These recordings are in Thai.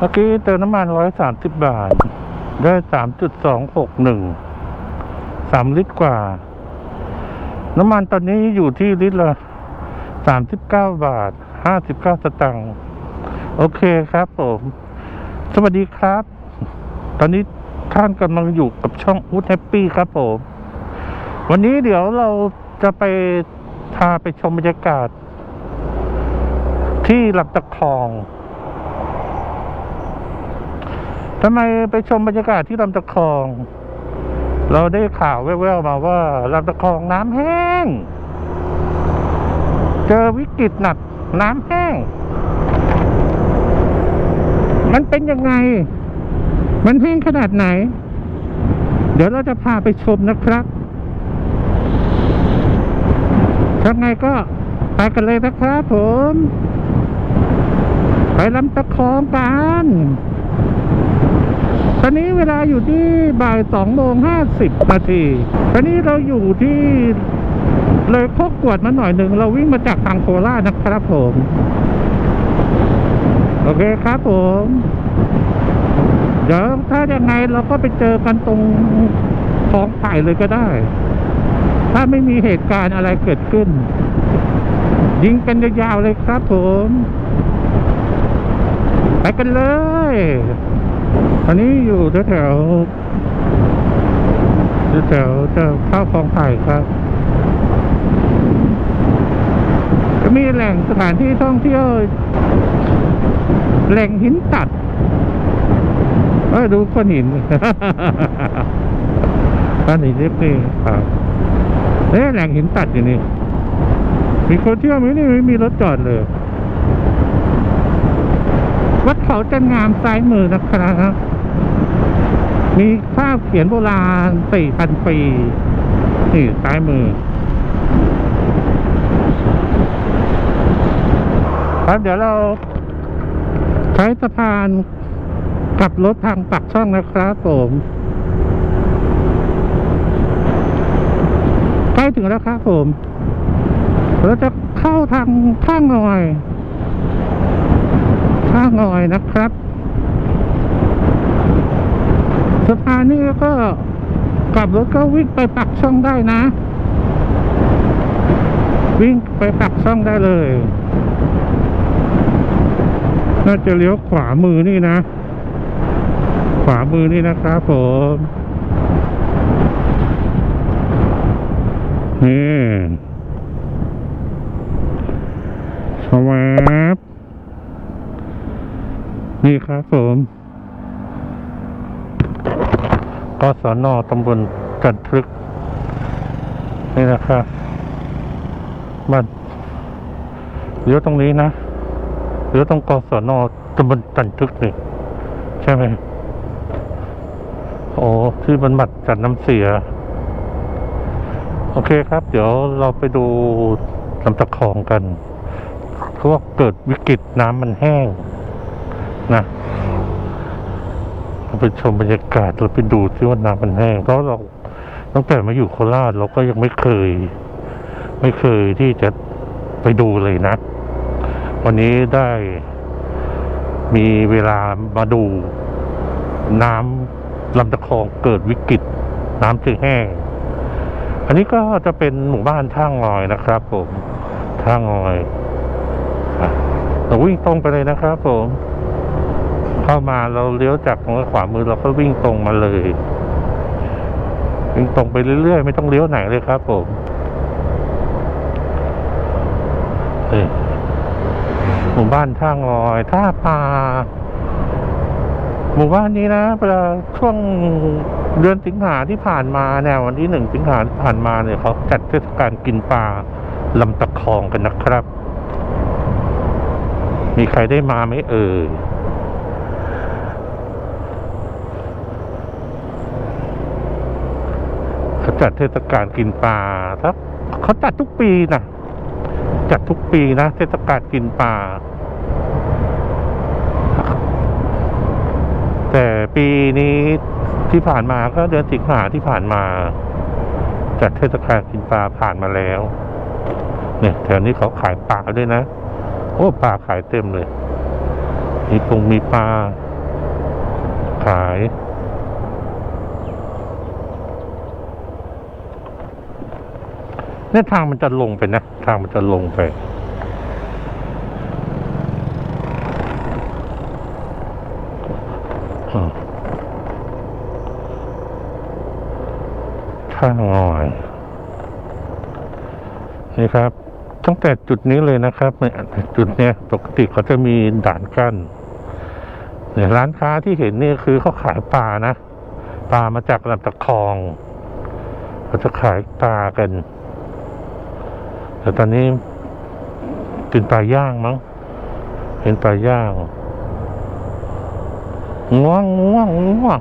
เมื่อกี้เติมน้ำมันร้อยสามสิบบาท ได้สามจุดสองหกหนึ่งสามลิตรกว่า น้ำมันตอนนี้อยู่ที่ลิตรละสามสิบเก้าบาทห้าสิบเก้าสตางค์โอเคครับผม สวัสดีครับ ตอนนี้ท่านกำลังอยู่กับช่องอูดแฮปปี้ครับผม วันนี้เดี๋ยวเราจะไปพาไปชมบรรยากาศ ที่ลำตะคอง ทำไมไปชมบรรยากาศที่ลำตะคอง เราได้ข่าวแว่วๆมาว่าลำตะคองน้ำแห้ง เจอวิกฤตหนักน้ำแห้ง มันเป็นยังไง มันแห้งขนาดไหน เดี๋ยวเราจะพาไปชมนะครับถ้าไงก็ไปกันเลยนะครับผม ไปลำตะคองกัน อนนี้เวลาอยู่ที่บ่ายสองโมงห้าสิบนาทีตอนนี้เราอยู่ที่เลยโคกกวดมาหน่อยหนึ่งเราวิ่งมาจากทางโคราชนะครับผม โอเคครับผม เดี๋ยวถ้ายังไงเราก็ไปเจอกันตรงคลองไผ่เลยก็ได้ ถ้าไม่มีเหตุการณ์อะไรเกิดขึ้น ยิงกันยาวๆเลยครับผม ไปกันเลย อันนี้อยู่แถวแถวจะเข้าคลองไผ่ครับ จะมีแหล่งสถานที่ท่องเที่ยว แหล่งหินตัดเออดูก้อนหินก้อนหินเล็กนี่ครับเอ๊ะแหล่งหินตัดอยู่นี่ มีคนเที่ยวไหมนี่ไม่มีรถจอดเลย วัดเขาจันงามซ้ายมือนะครับมีภาพเขียนโบราณสี่พันปี นี่ซ้ายมือ ครับเดี๋ยวเราใช้สะพานกลับรถทางปักช่องนะครับผมใกล้ถึงแล้วครับผม เราจะเข้าทางข้างหน่อยางหน่อยนะครับสะพานนี้ก็กลับรถก็วิ่งไปปักช่องได้นะ วิ่งไปปักช่องได้เลย น่าจะเลี้ยวขวามือนี่นะ ขวามือนี่นะครับผมนี่สวับ นี่ครับผมกศนตำบลจันทรึก นี่นะครับบ้านเลี้ยวตรงนี้นะหรือตรงกศนตำบลตันทึกนี่ใช่ไหมโอ้ที่บรรบัดจัดน้ำเสีย โอเคครับ เดี๋ยวเราไปดูลำตะคองกันเพราะว่าเกิดวิกฤตน้ำมันแห้ง นะเราไปชมบรรยากาศเราไปดูที่ว่าน้ำมันแห้งเพราะเราตั้งแต่มาอยู่โคราชเราก็ยังไม่เคย ไม่เคยที่จะไปดูเลยนะ วันนี้ได้มีเวลามาดูน้ำลำตะคองเกิดวิกฤต น้ำจึงแห้ง อันนี้ก็จะเป็นหมู่บ้านท่างอยนะครับผมท่างอยเราวิ่งตรงไปเลยนะครับผม เข้ามาเราเลี้ยวจากตรงขวามือเราก็วิ่งตรงมาเลย วิ่งตรงไปเรื่อยๆ ไม่ต้องเลี้ยวไหนเลยครับผมเอ้ยหมู่บ้านท่างอยท่าปลาหมู่บ้านนี้นะเวลาช่วงเดือนสิงหาที่ผ่านมาเนี่ยวันที่หนึ่งสิงหาที่ผ่านมาเนี่ยเขาจัดเทศกาลกินปลาลำตะคองกันนะครับ มีใครได้มาไหมเอ่ยเขา จัดเทศกาลกินปลาครับเขาจัดทุกปีนะจัดทุกปีนะเทศกาลกินปลาแต่ปีนี้ที่ผ่านมาก็เดือนสิงหาที่ผ่านมา จัดเทศกาลกินปลาผ่านมาแล้ว เนี่ยแถวนี้เขาขายปลาด้วยนะ โอ้ปลาขายเต็มเลย มีปงมีปลาขาย เนี่ยทางมันจะลงไปนะ ทางมันจะลงไปข้างหน่อยนี่ครับ ตั้งแต่จุดนี้เลยนะครับเนี่ยจุดเนี้ยปกติเขาจะมีด่านกั้นเนี่ยร้านค้าที่เห็นนี่คือเขาขายปลานะปลามาจากลำตะคองเขาจะขายปลากัน แต่ตอนนี้เป็นปลาย่างมั้งเป็นปลาย่างง่วงง่วงง่วง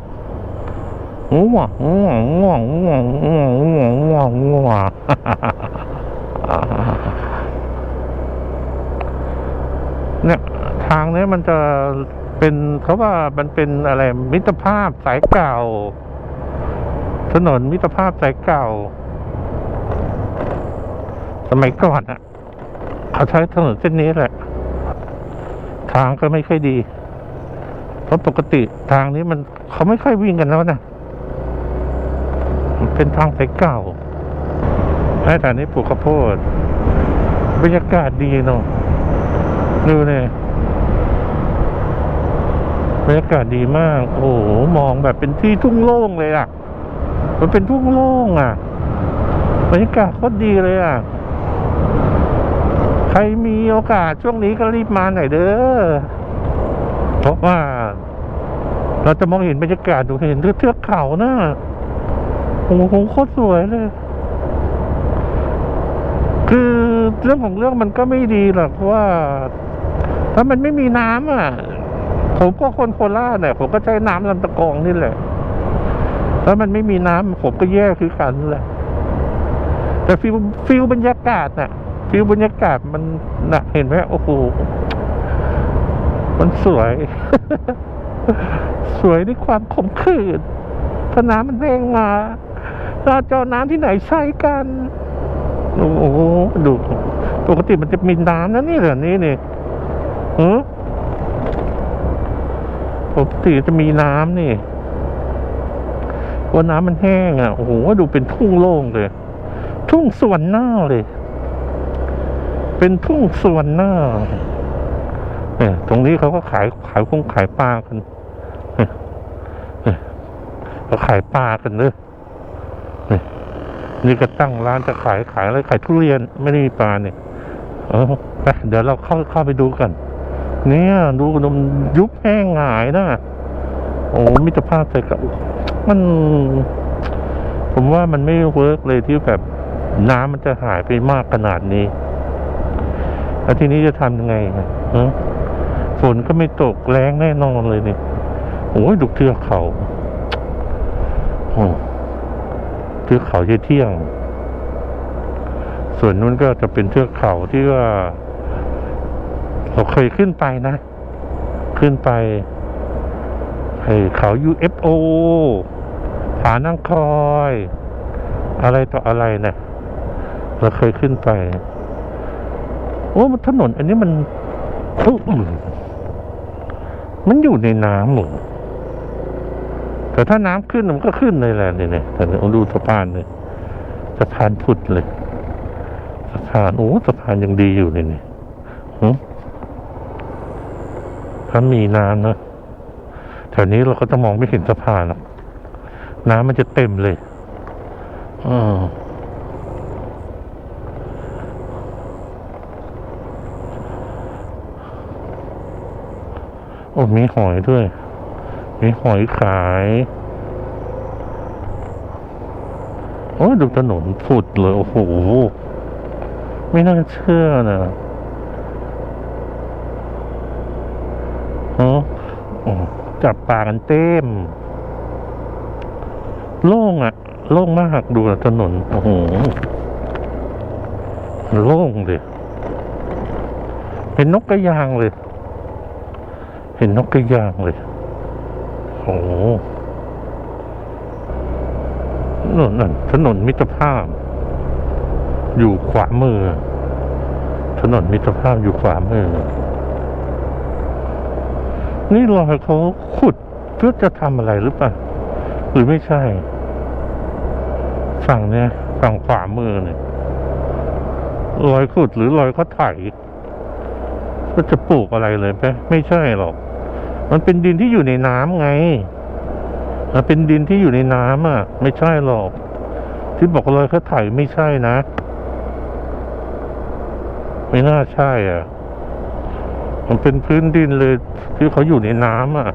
ง่วงง่วงง่วงง่วงง่วงง่วงง่วงง่วงเนี่ยทางนี้มันจะเป็นเขาว่ามันเป็นอะไรมิตรภาพสายเก่า ถนนมิตรภาพสายเก่า สมัยก่อนอะเขาใช้ถนนเส้นนี้แหละ ทางก็ไม่ค่อยดี เพราะปกติทางนี้มันเขาไม่ค่อยวิ่งกันแล้วนะมันเป็นทางสายเก่าไอ้แต่นี้ปลูกข้าวโพดบรรยากาศดีเนาะดูเนี่ยบรรยากาศดีมาก โอ้โหมองแบบเป็นที่ทุ่งโล่งเลยอะ มันเป็นทุ่งโล่งอะบรรยากาศโคตรดีเลยอะ ใครมีโอกาสช่วงนี้ก็รีบมาหน่อยเด้อ เพราะว่า เราจะมองเห็นบรรยากาศดูเห็นเทือกเขานะโอ้โหโคตรสวยเลย คือเรื่องของเรื่องมันก็ไม่ดีหรอกว่า ถ้ามันไม่มีน้ำอะ ผมก็คนโคราชเนี่ยผมก็ใช้น้ำลำตะกองนี่แหละถ้ามันไม่มีน้ำผมก็แย่คือกันนั่นแหละแต่ฟิลฟิลบรรยากาศน่ะ ฟิลบรรยากาศมันนะเห็นไหมโอ้โหมันสวย สวยด้วยความขมขื่นถ้าน้ำมันแห้งมาเราจะเอาน้ำที่ไหนใช้กันโอ้โหดูปกติมันจะมีน้ำนะนี่เหรอนี่นี่เออปกติจะมีน้ำนี่ว่าน้ำมันแห้งอะโอ้โหดูเป็นทุ่งโล่งเลย ทุ่งสวนหน้าเลย เป็นทุ่งสวนหน้าเนี่ยตรงนี้เขาก็ขายขายคงขายปลากันเนี่ยขาขายปลากันเลยนี่นี่ก็ตั้งร้านจะขายขายอะไรขายทุเรียนไม่ได้มีปลาเนี่ยเออไปเดี๋ยวเราเข้าเข้าไปดูกัน เนี่ยดูนมยุบแห้งหายนะโอ้มิตรภาพใจกับมัน ผมว่ามันไม่เวิร์กเลยที่แบบน้ำมันจะหายไปมากขนาดนี้ แล้วทีนี้จะทำยังไงฝนก็ไม่ตกแรงแน่นอนเลยเนี่ยโอ้ยดูเทือกเขาโอ้เทือกเขาเยเที่ยง ส่วนนู้นก็จะเป็นเทือกเขาที่ว่าเราเคยขึ้นไปนะ ขึ้นไปไอ้เขา UFO ผานั่งคอย อะไรต่ออะไรนะเราเคยขึ้นไป โอ้มันถนน อันนี้มันมันอยู่ในน้ำหมดแต่ถ้าน้ำขึ้นมันก็ขึ้นเลยแหละเนี่ยเนี่ยแต่เราดูสะพานเลยสะพานพุดเลยสะพานโอ้สะพานยังดีอยู่เลยเนี่ยถ้ามีน้ำนะแถวนี้เราก็จะมองไม่เห็นสะพานหรอกน้ำมันจะเต็มเลย อืม โอ้มีหอยด้วย มีหอยขาย โอ้ยดูถนนฝุดเลย โอ้โห ไม่น่าเชื่อนะฮะจับปลากันเต็ม โล่งอะโล่งมากดูถนน โอ้โห โล่งเลย เป็นนกกระยางเลย เห็นนกกระยางเลย โอ้โหถนนนั่นถนนมิตรภาพ อยู่ขวามือ ถนนมิตรภาพอยู่ขวามือ นี่รอยเขาขุดเพื่อจะทำอะไรหรือเปล่า หรือไม่ใช่ ฝั่งเนี้ยฝั่งขวามือเนี่ยรอยขุดหรือรอยเขาไถก็จะปลูกอะไรเลยไหมไม่ใช่หรอก มันเป็นดินที่อยู่ในน้ำไง มันเป็นดินที่อยู่ในน้ำอะ ไม่ใช่หรอก ที่บอกลอยเขาไถไม่ใช่นะ ไม่น่าใช่อะ มันเป็นพื้นดินเลยที่เขาอยู่ในน้ำอะ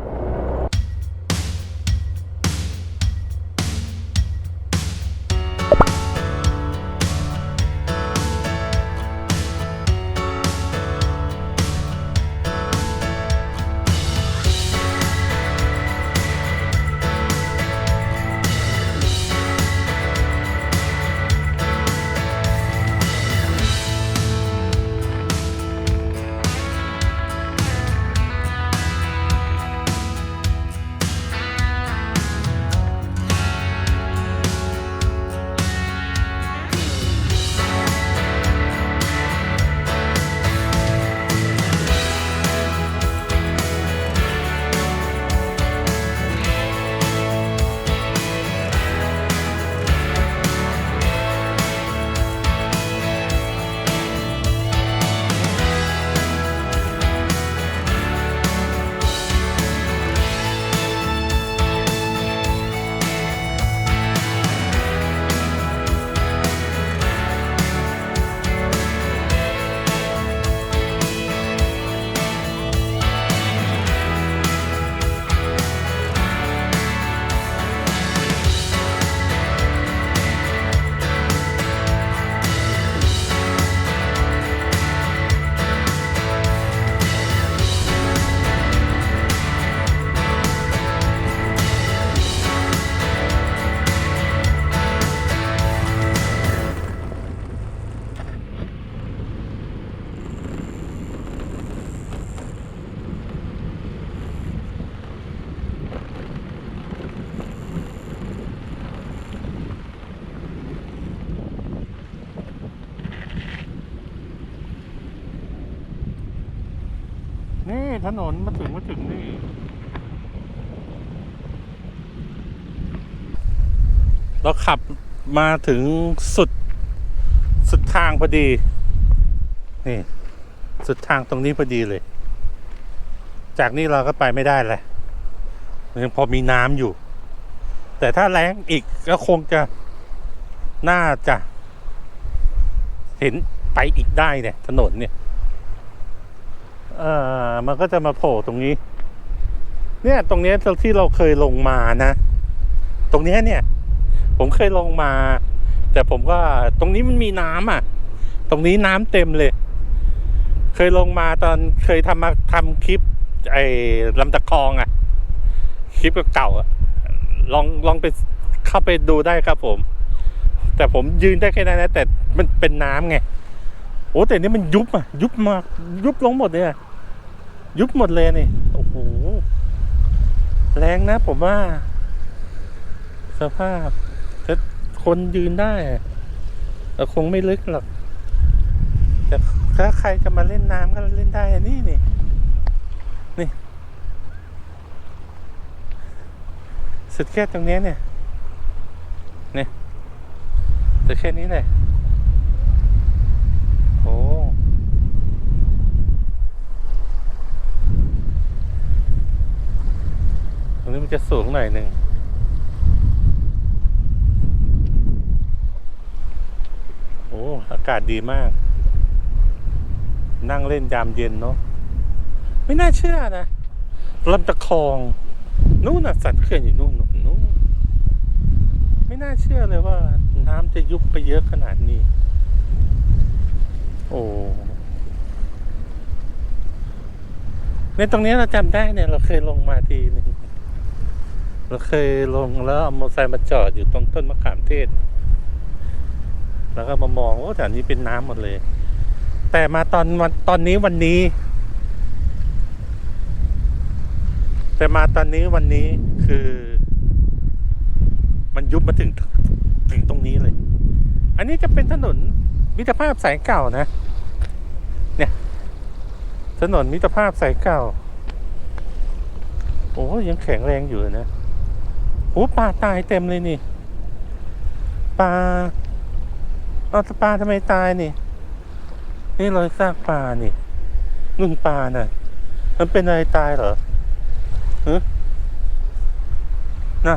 ถนนมาถึงมาถึงนี่เราขับมาถึงสุดสุดทางพอดี นี่ สุดทางตรงนี้พอดีเลย จากนี้เราก็ไปไม่ได้เลยยังพอมีน้ำอยู่ แต่ถ้าแรงอีกก็คงจะน่าจะ เห็นไปอีกได้เนี่ย ถนนเนี่ย เอ่อมันก็จะมาโผล่ตรงนี้ เนี่ยตรงนี้ที่เราเคยลงมานะ ตรงเนี้ยเนี่ย ผมเคยลงมา แต่ผมก็ตรงนี้มันมีน้ำอะ ตรงนี้น้ำเต็มเลย เคยลงมาตอนเคยทำมาทำคลิป ไอ้ลำตะคองอะ คลิปเก่าอะลองลองไปเข้าไปดูได้ครับผม แต่ผมยืนได้แค่นั้นนะแต่มันเป็นน้ำไงโอ้แต่นี่มันยุบอะ ยุบมาก ยุบลงหมดเลยอะ ยุบหมดเลยนี่ โอ้โห แรงนะผมว่า สภาพถ้าคนยืนได้แต่คงไม่ลึกหรอก แต่ถ้าใครจะมาเล่นน้ำก็เล่นได้นนี้นี่ นี่ สุดแค่ตรงนี้เนี่ย เนี่ยสุดแค่นี้เลย โอ้ตรงนี้มัน จะสูงหน่อยหนึ่งโอ้อากาศดีมาก นั่งเล่นยามเย็นเนาะไม่น่าเชื่อนะลำตะคอง นู่นน่ะสันเขื่อนอยู่นู่นนู่นนู่นไม่น่าเชื่อเลยว่า น้ำจะยุบไปเยอะขนาดนี้ โอ้ในตรงนี้เราจำได้เนี่ย เราเคยลงมาทีหนึ่ง เราเคยลงแล้วเอามอเตอร์ไซค์มาจอดอยู่ตรงต้นมะขามเทศ แล้วก็มามองว่าแถวนี้เป็นน้ำหมดเลย แต่มาตอนวันตอนนี้วันนี้ แต่มาตอนนี้วันนี้คือ มันยุบมาถึงถึงตรงนี้เลย อันนี้จะเป็นถนนมิตรภาพสายเก่านะ เนี่ย ถนนมิตรภาพสายเก่าโอ้ยังแข็งแรงอยู่นะ โอ้ปลาตายเต็มเลยนี่ ปลาเอาปลาทำไมตายนี่ นี่รอยซากปลานี่นุ่นปลาน่ะ มันเป็นอะไรตายเหรอฮะน่ะ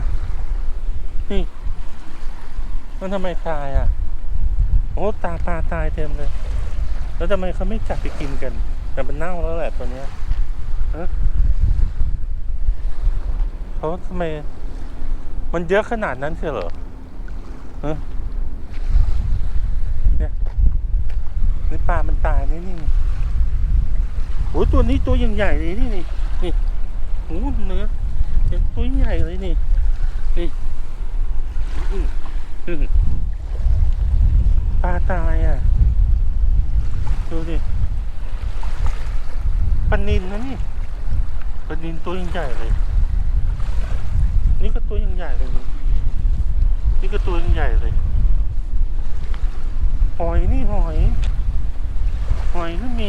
นี่ มันทำไมตายอะ โอ้ตาปลาตายเต็มเลย แล้วทำไมเขาไม่จับไปกินกัน แต่มันเน่าแล้วแหละตัวเนี้ยฮะเขาทำไม มันเยอะขนาดนั้นเชียวเหรอเนี่ยนี่ปลามันตายนี่นี่โอ้ตัวนี้ตัวยังใหญ่เลยนี่นี่นี่โอ้เนื้อเห็นตัวใหญ่เลยนี่นี่ปลาตายอะดูดิปลานินนะนี่ปลานินตัวยังใหญ่เลย ตัวยังใหญ่เลยนี่ก็ตัวยังใหญ่เลย หอยนี่หอย หอยก็มี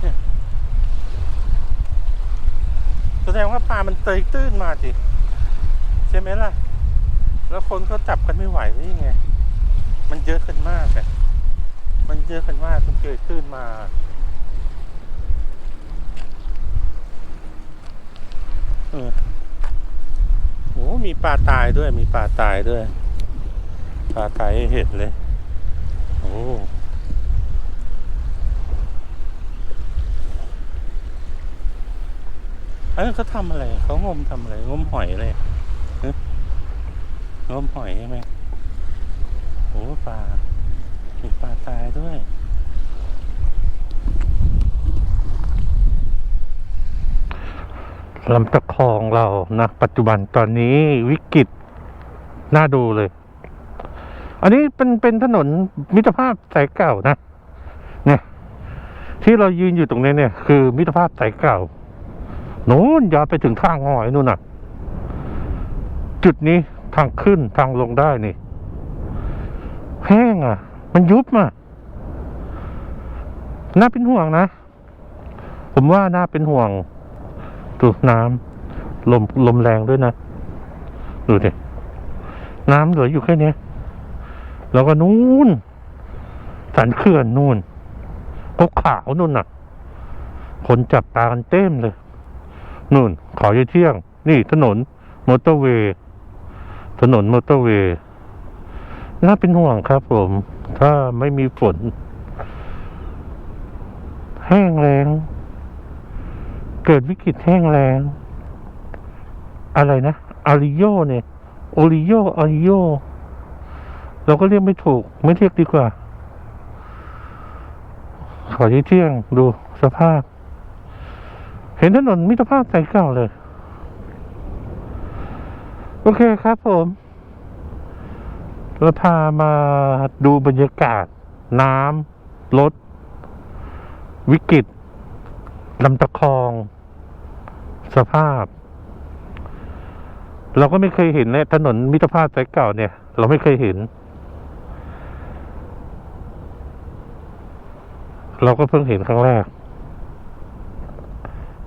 เนี่ยแสดงว่าปลามันเตยตื้นมาสิใช่ไหมล่ะ แล้วคนก็จับกันไม่ไหวนี่ไง มันเยอะขึ้นมากอะมันเยอะขึ้นมากจนเกิดตื้นมา เออโอ้มีป ลาตายด้วยมีปลาตายด้วย ปลาตายให้เห็นเลย โอ้อันนั้นเขาทำอะไรเขางมทำอะไรงมหอยเลยงมหอยใช่ไหมโอ้ปลามีปลาตายด้วย ลำตะคองเรานะปัจจุบันตอนนี้วิกฤตน่าดูเลย อันนี้เป็นเป็นถนนมิตรภาพสายเก่านะ เนี่ย ที่เรายืนอยู่ตรงนี้เนี่ย คือมิตรภาพสายเก่าโน้นยาวไปถึงทางหอยนู่นน่ะ จุดนี้ทางขึ้นทางลงได้นี่ แห้งอะ มันยุบอะน่าเป็นห่วงนะ ผมว่าน่าเป็นห่วง ดูน้ำลมลมแรงด้วยนะ ดูดิน้ำเหลืออยู่แค่นี้แล้วก็นู่นสันเขื่อนนู่นก็ขาวนู่นน่ะ คนจับตากันเต็มเลย นู่นขอยเที่ยง นี่ถนนมอเตอร์เวย์ถนนมอเตอร์เวย์น่าเป็นห่วงครับผม ถ้าไม่มีฝน แห้งแรง เกิดวิกฤตแห้งแรงอะไรนะอาริโยเนี่ยโอริโยอาริโยเราก็เรียกไม่ถูก ไม่เรียกดีกว่า ขอที่เที่ยงดูสภาพ เห็นถนนมิตรภาพสายเก่าเลย โอเคครับผมเราพามาดูบรรยากาศ น้ำรถวิกฤตลำตะคอง สภาพ เราก็ไม่เคยเห็นเนี่ยถนนมิตรภาพสายเก่าเนี่ย เราไม่เคยเห็น เราก็เพิ่งเห็นครั้งแรก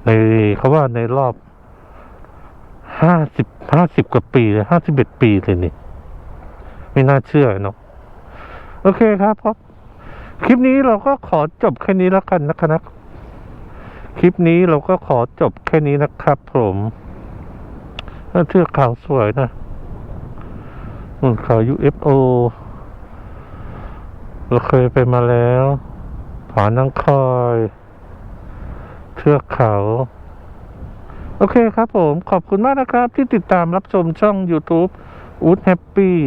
ในเขาว่าในรอบห้าสิบห้าสิบกว่าปีเลยห้าสิบเอ็ดปีเลยนี่ ไม่น่าเชื่อเนาะโอเคครับครับ คลิปนี้เราก็ขอจบแค่นี้แล้วกันนะครับ คลิปนี้เราก็ขอจบแค่นี้นะครับผมเทือกเขาสวยนะนู่นเขา UFO เราเคยไปมาแล้วผานังคอย เทือกเขา โอเคครับผมขอบคุณมากนะครับ ที่ติดตามรับชมช่อง YouTube อูดแฮปปี้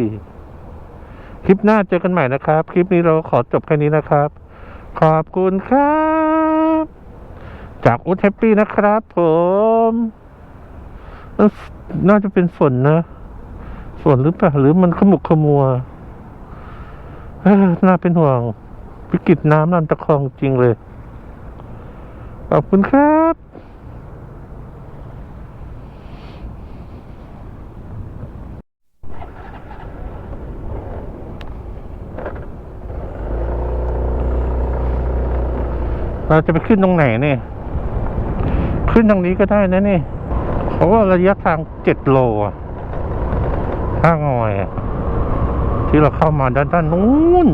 คลิปหน้าเจอกันใหม่นะครับ คลิปนี้เราขอจบแค่นี้นะครับ ขอบคุณครับ จากอูดแฮปปี้นะครับผม น่าจะเป็นฝนนะฝนหรือเปล่าหรือมันขมุกขมัวน่าเป็นห่วง วิกฤตน้ำลำตะคองจริงเลย ขอบคุณครับเราจะไปขึ้นตรงไหนเนี่ย ขึ้นทางนี้ก็ได้นะนี่เขาว่าระยะทางเจ็ดโลอะถ้างอยอะที่เราเข้ามาด้านด้านนู้น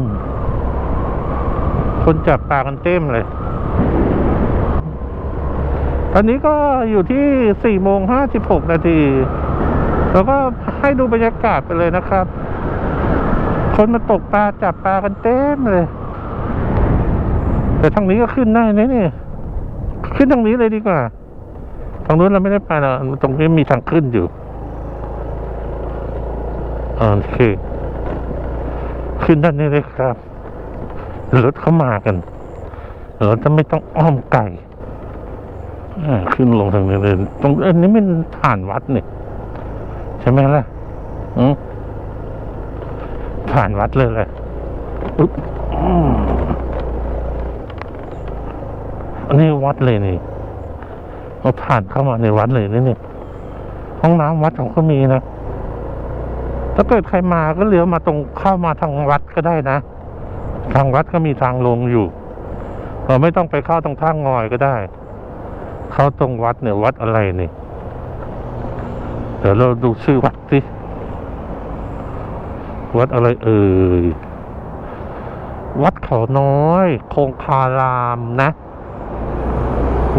คนจับปลากันเต็มเลย ตอนนี้ก็อยู่ที่สี่โมงห้าสิบหกนาที แล้วก็ให้ดูบรรยากาศไปเลยนะครับ คนมาตกปลาจับปลากันเต็มเลย แต่ทางนี้ก็ขึ้นได้นะนี่ ขึ้นทางนี้เลยดีกว่า งนู้นเราไม่ได้ไปนะตรงนี้มีทางขึ้นอยู่โอเคขึ้นด้านนี้เลยครับรถเข้ามากันเราจะไม่ต้องอ้อมไก่ขึ้นลงทางนี้เลยตรงอันนี้มันผ่านวัดนี่ใช่ไหมล่ะผ่านวัดเลยแหละอันนี้วัดเลยนี่ เราผ่านเข้ามาในวัดเลยนี่นี่ห้องน้ำวัดของก็มีนะ ถ้าเกิดใครมาก็เลี้ยวมาตรงเข้ามาทางวัดก็ได้นะ ทางวัดก็มีทางลงอยู่ เราไม่ต้องไปเข้าตรงท่างงอยก็ได้ เข้าตรงวัดเนี่ยวัดอะไรนี่ เดี๋ยวเราดูชื่อวัดสิ วัดอะไรเอ่ย วัดเขาน้อย คงคารามนะ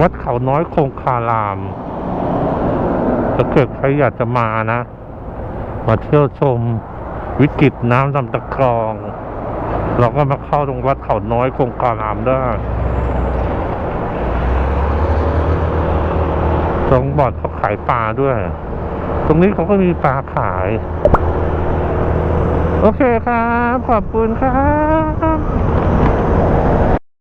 วัดเขาน้อยคงคารามถ้าเกิดใครอยากจะมานะ มาเที่ยวชมวิกฤตน้ำลำตะคอง เราก็มาเข้าตรงวัดเขาน้อยคงคารามได้ตรงบ่อนเขาขายปลาด้วย ตรงนี้เขาก็มีปลาขาย โอเคครับ ขอบคุณครับ